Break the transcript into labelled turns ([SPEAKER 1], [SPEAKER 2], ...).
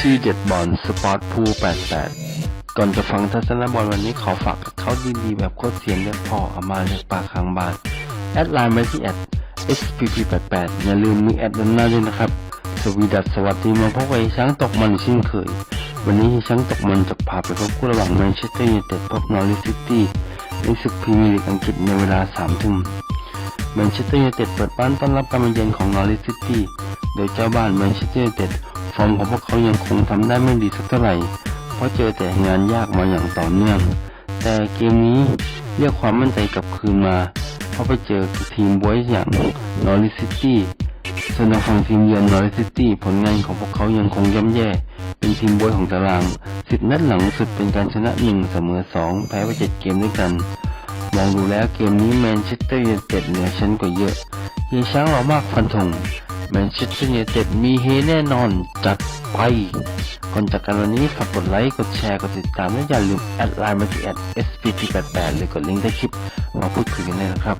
[SPEAKER 1] ที่เด็ดบอลสปอร์ตพู88 ก่อนจะฟังทัศนบอลวันนี้ขอฝากเขาดีๆแบบโคตรเสียงเรียกพ่อเอามาเรียกปากข้างบ้าน แอดไลน์ไปที่แอด spp88 อย่าลืมมีแอดด้านหน้าด้วยนะครับ สวีดัสสวัสดีมาพบกับช้างตกมันเช่นเคย วันนี้ช้างตกมันจะพาไปพบคู่ระหว่างแมนเชสเตอร์ยูไนเต็ดพบนอริสซิตี้ในศึกพรีเมียร์ลีกอังกฤษในเวลา3ทุ่มแมนเชสเตอร์ยูไนเต็ดเปิดบ้านต้อนรับการมาเยือนของนอริสซิตี้ โดยเจ้าบ้านแมนเชสเตอร์ยูไนเต็ด ฟอร์มของพวกเขายังคงทำได้ไม่ดีสักเท่าไหร่ เพราะเจอแต่งานยากมาอย่างต่อเนื่อง แต่เกมนี้เรียกความมั่นใจกลับคืนมา เพราะไปเจอทีมบวยอย่างนอริสซิตี้ส่วนทางฝั่งทีมเยือนนอริสซิตี้ผลงานของพวกเขายังคงย่ำแย่ เป็นทีมบวยของตารางสิบนัดหลังสุดเป็นการชนะหนึ่งเสมอสองแพ้ไปเจ็ดเกมด้วยกัน มองดูแล้วเกมนี้แมนเชสเตอร์ยูไนเต็ดเหนือชั้นกว่าเยอะเฮียช้างเรามากฟันธง แมนเชสเตอร์ยูไนเต็ดมีเฮแน่นอนจัดไปก่อนจากกันวันนี้ฝากกดไลค์กดแชร์กดติดตามและอย่าลืมแอดไลน์มาที่แอด spt88 หรือกดลิงก์ใต้คลิปมาพูดคุยกันเลยนะครับ